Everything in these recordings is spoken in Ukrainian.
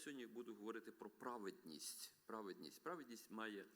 сьогодні буду говорити про праведність. Праведність. Праведність має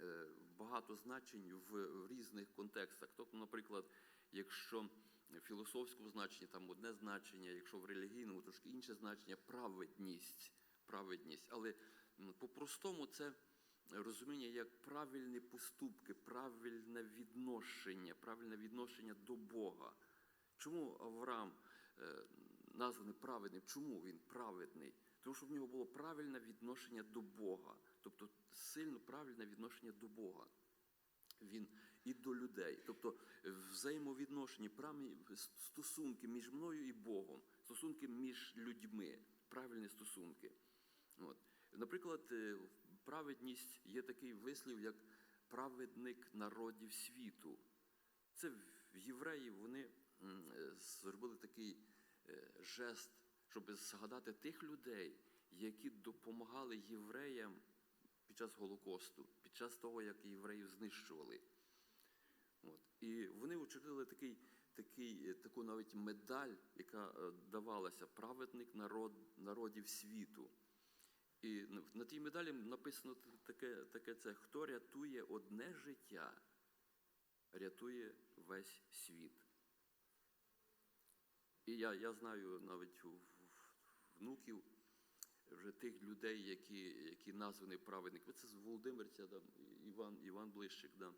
е, багато значень в, різних контекстах. Тобто, наприклад, якщо в філософському значенні там одне значення, якщо в релігійному трошки інше значення, праведність. праведність. Але по-простому це розуміння як правильні поступки, правильне відношення, правильне відношення до Бога. Чому Авраам е, названий праведним? Чому він праведний? Тому що в нього було правильне відношення до Бога, тобто сильно правильне відношення до Бога. Він і до людей, тобто взаємовідношення, правильні стосунки між мною і Богом, стосунки між людьми, правильні стосунки. От. Наприклад, е, праведність є такий вислів, як праведник народів світу. Це в євреї вони е, зробили такий е, жест, щоб згадати тих людей, які допомагали євреям під час Голокосту, під час того, як євреїв знищували. От. І вони учинили такий, такий, е, таку навіть медаль, яка е, давалася праведник народ, народів світу. І на тій медалі написано таке, таке це, хто рятує одне життя, рятує весь світ. І я, я знаю навіть в- внуків вже тих людей, які, які названі праведниками. Це з Володимирця, да, Іван, Іван Блищик. Да.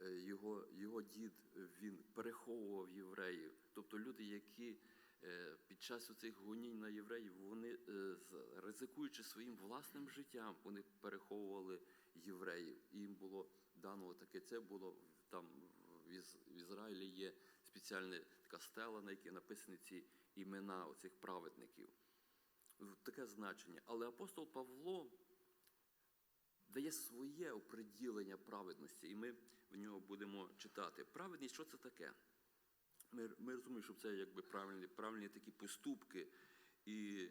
Е, Його, його дід він переховував євреїв. Тобто люди, які е, під час цих гонінь на євреїв, вони, е, ризикуючи своїм власним життям, вони переховували євреїв. І їм було дано таке. Це було там в Ізраїлі є спеціальна така стела, на якій написані ці імена оцих праведників. Таке значення. Але апостол Павло дає своє оприділення праведності, і ми в нього будемо читати. Праведність, що це таке? Ми, ми розуміємо, що це якби правильні, правильні такі поступки. І,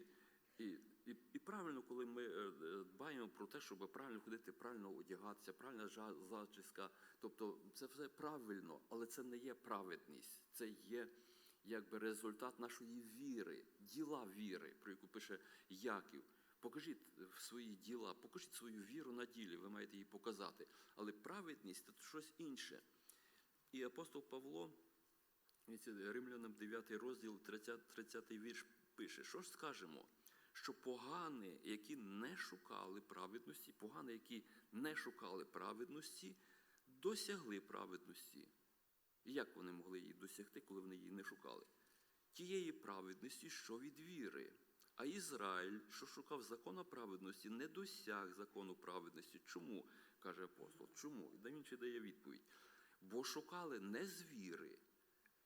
і, і, і правильно, коли ми е, дбаємо про те, щоб правильно ходити, правильно одягатися, правильна зачіска. Тобто це все правильно, але це не є праведність. Це є якби результат нашої віри, діла віри, про яку пише Яків. Покажіть свої діла, покажіть свою віру на ділі, ви маєте її показати. Але праведність це щось інше. І апостол Павло, Римлянам 9 розділ, 30, 30 вірш пише, що ж скажемо? Що погані, які не шукали праведності, погані, які не шукали праведності, досягли праведності. Як вони могли її досягти, коли вони її не шукали? Тієї праведності, що від віри. А Ізраїль, що шукав закона праведності, не досяг закону праведності. Чому? каже апостол. Чому? І він ще дає відповідь. Бо шукали не з віри,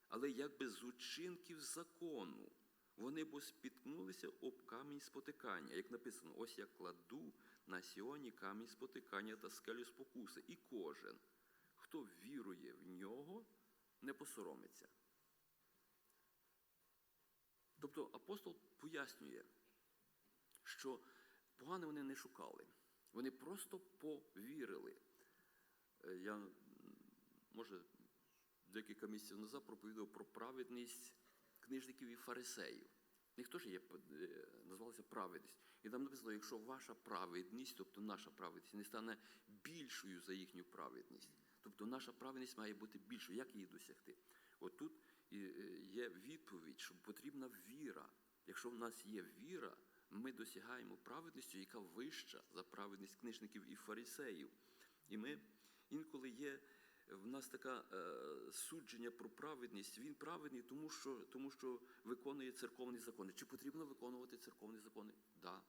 але якби з учинків закону. Вони бо спіткнулися об камінь спотикання. Як написано, ось я кладу на сіоні камінь спотикання та скелю спокуси. І кожен, хто вірує в нього, не посоромиться. Тобто апостол пояснює, що погане вони не шукали. Вони просто повірили. Е, Я, може, декілька місяців назад проповідав про праведність книжників і фарисеїв. Ніхто ж є, е, називалася праведність. І там написано, якщо ваша праведність, тобто наша праведність, не стане більшою за їхню праведність. Тобто наша праведність має бути більшою. Як її досягти? От тут е, є відповідь, що потрібна віра. Якщо в нас є віра, ми досягаємо праведністю, яка вища за праведність книжників і фарисеїв. І ми інколи є в нас таке судження про праведність. Він праведний, тому що, тому що виконує церковні закони. Чи потрібно виконувати церковні закони? Так. Да.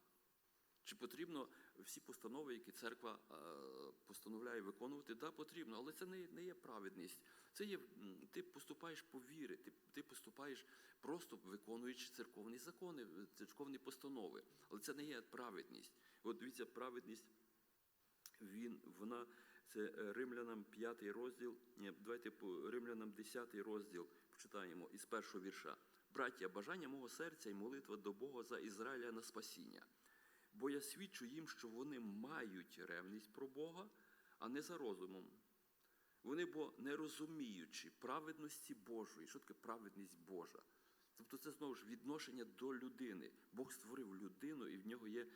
Чи потрібно всі постанови, які церква е, постановляє виконувати? Да, потрібно, але це не, є праведність. Це є ти поступаєш по вірі, ти, ти поступаєш просто виконуючи церковні закони, церковні постанови. Але це не є праведність. От дивіться, праведність він, вона, це е, Римлянам 5 розділ, ні, давайте по Римлянам 10 розділ почитаємо із першого вірша. Браття, бажання мого серця і молитва до Бога за Ізраїля на спасіння. Бо я свідчу їм, що вони мають ревність про Бога, а не за розумом. Вони, бо не розуміючи праведності Божої, що таке праведність Божа? Тобто це знову ж відношення до людини. Бог створив людину, і в нього є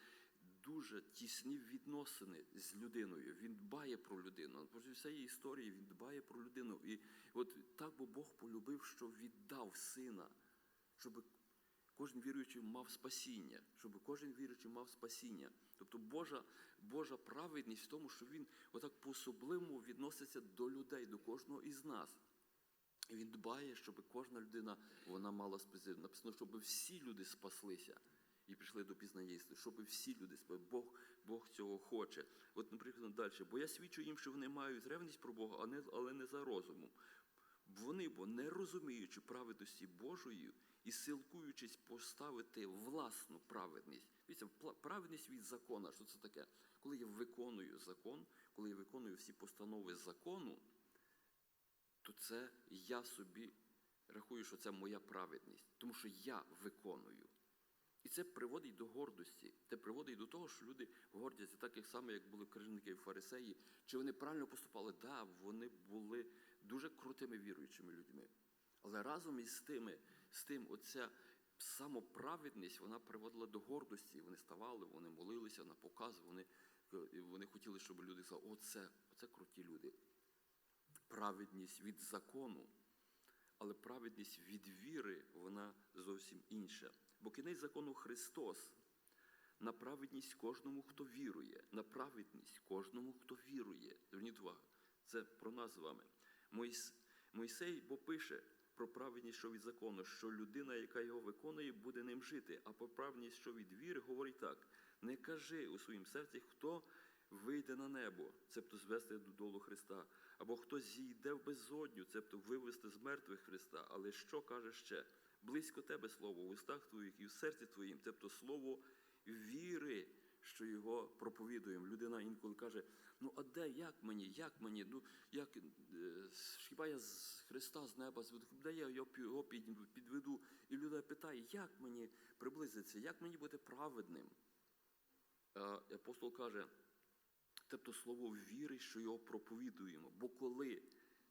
дуже тісні відносини з людиною. Він дбає про людину. Протягом всієї історії він дбає про людину. І от так би Бог полюбив, що віддав сина, щоб кожен віруючий мав спасіння, щоб кожен віруючий мав спасіння. Тобто Божа, Божа праведність в тому, що він отак по-особливому відноситься до людей, до кожного із нас. І він дбає, щоб кожна людина вона мала спасіння. Написано, щоб всі люди спаслися і прийшли до пізнання щоб всі люди спасли. Бог, Бог цього хоче. От, наприклад, далі. Бо я свідчу їм, що вони мають ревність про Бога, але не за розумом. Вони, бо не розуміючи праведності Божої і силкуючись поставити власну праведність. Дивіться, праведність від закона. Що це таке? Коли я виконую закон, коли я виконую всі постанови закону, то це я собі рахую, що це моя праведність, тому що я виконую. І це приводить до гордості. Це приводить до того, що люди гордяться так, як само, як були крижники і фарисеї. Чи вони правильно поступали? Так, да, вони були дуже крутими віруючими людьми. Але разом із тими, з тим, оця самоправедність вона приводила до гордості. Вони ставали, вони молилися на показ, вони, вони хотіли, щоб люди сказали, оце, оце круті люди. Праведність від закону. Але праведність від віри, вона зовсім інша. Бо кінець закону Христос на праведність кожному, хто вірує, на праведність кожному, хто вірує. Зверніть увагу, це про нас з вами. Мойс- Мойсей бо пише про праведність, що від закону, що людина, яка його виконує, буде ним жити. А про праведність, що від віри, говорить так: не кажи у своїм серці, хто вийде на небо, цебто звести додолу Христа, або хто зійде в безодню, цебто вивести з мертвих Христа. Але що каже ще? Близько тебе слово в устах твоїх і в серці твоїм, тобто слово віри, що його проповідуємо. Людина інколи каже: ну а де, як мені, як мені? Ну як е, хіба я з Христа з неба зведу? Де я його пі- його під- підведу? І людина питає, як мені приблизитися, як мені бути праведним? А апостол каже, тобто слово віри, що його проповідуємо. Бо коли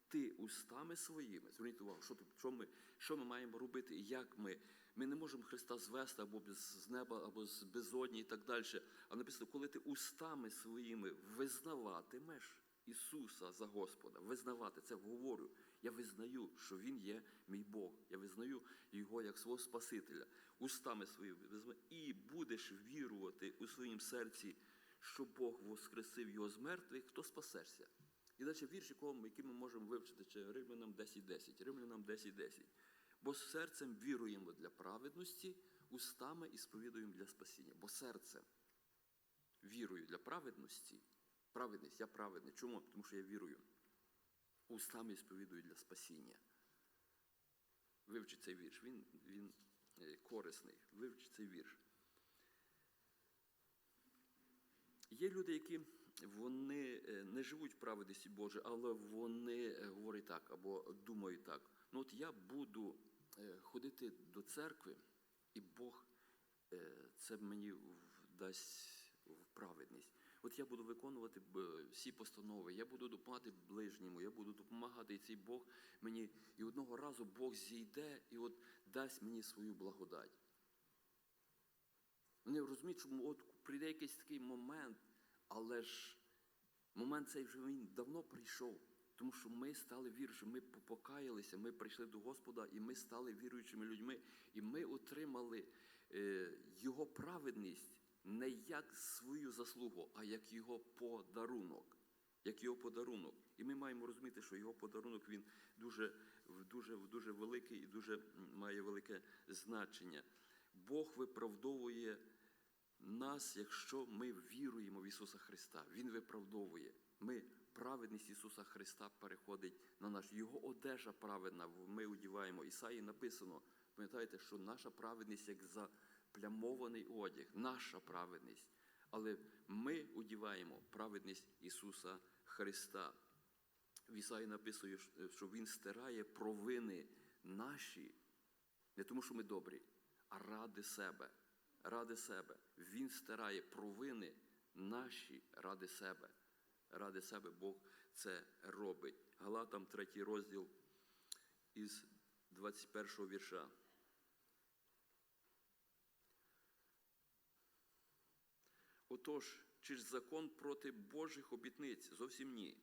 ти устами своїми, зверніть увагу, що, що, ми, що ми маємо робити як ми. Ми не можемо Христа звести або з неба, або з безодні і так далі. А написано, коли ти устами своїми визнаватимеш Ісуса за Господа, визнавати це говорю. Я визнаю, що Він є мій Бог. Я визнаю Його як свого Спасителя. Устами своїми і будеш вірувати у своїм серці, що Бог воскресив його з мертвих, то спасешся. І далі вірш, який ми можемо вивчити, це Римлянам 10.10. Римлянам 10.10. Бо серцем віруємо для праведності, устами і сповідуємо для спасіння. Бо серцем вірую для праведності. Праведність, я праведний. Чому? Тому що я вірую. Устами сповідую для спасіння. Вивчи цей вірш. Він, він е, корисний. Вивчи цей вірш. Є люди, які вони е, не живуть в праведності Божій, але вони е, говорять так або думають так. Ну от я буду е, ходити до церкви, і Бог це мені дасть в праведність. От я буду виконувати всі постанови, я буду допомагати ближньому, я буду допомагати, і цей Бог мені. І одного разу Бог зійде і от дасть мені свою благодать. Вони розуміють, що от прийде якийсь такий момент, але ж момент цей вже він давно прийшов. Тому що ми стали віруючими, ми покаялися, ми прийшли до Господа, і ми стали віруючими людьми, і ми отримали е, Його праведність не як свою заслугу, а як Його подарунок. Як його подарунок. І ми маємо розуміти, що його подарунок він дуже, дуже, дуже великий і дуже має велике значення. Бог виправдовує нас, якщо ми віруємо в Ісуса Христа. Він виправдовує. Ми, праведність Ісуса Христа переходить на наш. Його одежа праведна, ми одіваємо. Ісаї написано, пам'ятаєте, що наша праведність як заплямований одяг, наша праведність. Але ми одіваємо праведність Ісуса Христа. В Ісаї написано, що Він стирає провини наші, не тому, що ми добрі, а ради себе ради себе. Він стирає провини наші ради себе. Ради себе Бог це робить. Галатам 3 розділ із 21 вірша. Отож, чи ж закон проти Божих обітниць? Зовсім ні.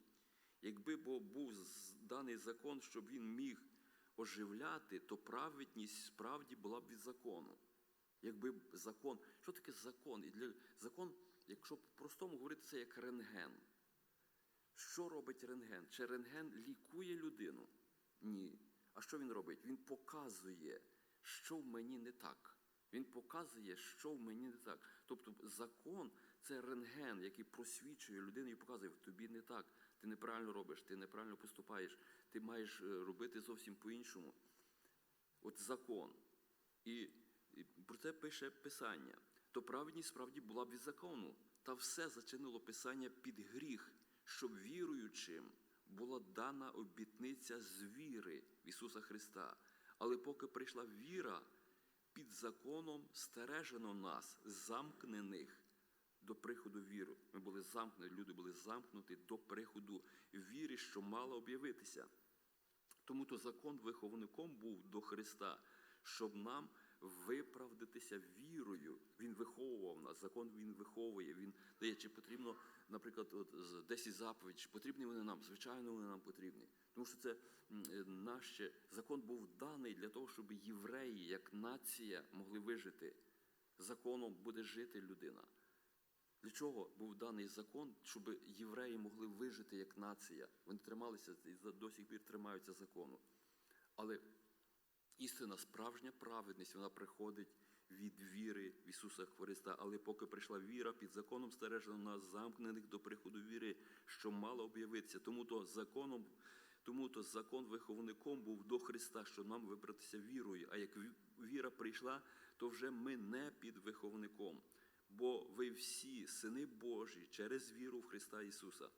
Якби бо був даний закон, щоб він міг оживляти, то праведність справді була б від закону. Якби закон, що таке закон? І для закон, якщо по-простому говорити, це як рентген. Що робить рентген? Чи рентген лікує людину? Ні. А що він робить? Він показує, що в мені не так. Він показує, що в мені не так. Тобто закон це рентген, який просвічує людину і показує, в тобі не так. Ти неправильно робиш, ти неправильно поступаєш, ти маєш е, робити зовсім по-іншому. От закон. І, про це пише Писання. То праведність справді була б від закону. Та все зачинило Писання під гріх, щоб віруючим була дана обітниця з віри в Ісуса Христа. Але поки прийшла віра, під законом стережено нас, замкнених до приходу віру. Ми були замкнені, люди були замкнуті до приходу віри, що мала об'явитися. Тому то закон виховником був до Христа, щоб нам виправдатися вірою. Він виховував нас. Закон він виховує. Він дає, чи потрібно, наприклад, от, з- 10 заповідь, чи потрібні вони нам? Звичайно, вони нам потрібні. Тому що це е, закон був даний для того, щоб євреї, як нація, могли вижити. Законом буде жити людина. Для чого був даний закон, щоб євреї могли вижити як нація? Вони трималися і до сих пір тримаються закону. Але істина, справжня праведність, вона приходить від віри в Ісуса Христа. Але поки прийшла віра, під законом стережено нас замкнених до приходу віри, що мала об'явитися. Тому то законом, тому то закон виховником був до Христа, щоб нам вибратися вірою. А як віра прийшла, то вже ми не під виховником. Бо ви всі сини Божі через віру в Христа Ісуса.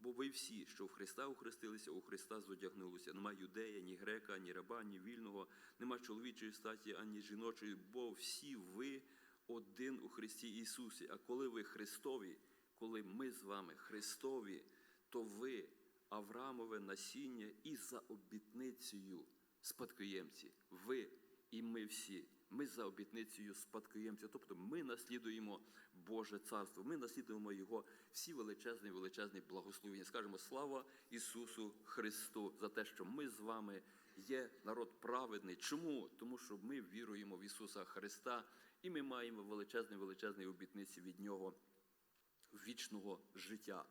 Бо ви всі, що в Христа охрестилися, у Христа зодягнулися. Нема юдея, ні грека, ні раба, ні вільного, нема чоловічої статі, ані жіночої, бо всі ви один у Христі Ісусі. А коли ви Христові, коли ми з вами Христові, то ви Авраамове насіння і за обітницею спадкоємці. Ви і ми всі. Ми за обітницею спадкоємця. Тобто ми наслідуємо Боже царство. Ми наслідуємо Його всі величезні, величезні благословення. Скажемо слава Ісусу Христу за те, що ми з вами є народ праведний. Чому? Тому що ми віруємо в Ісуса Христа, і ми маємо величезні, величезні обітниці від Нього вічного життя.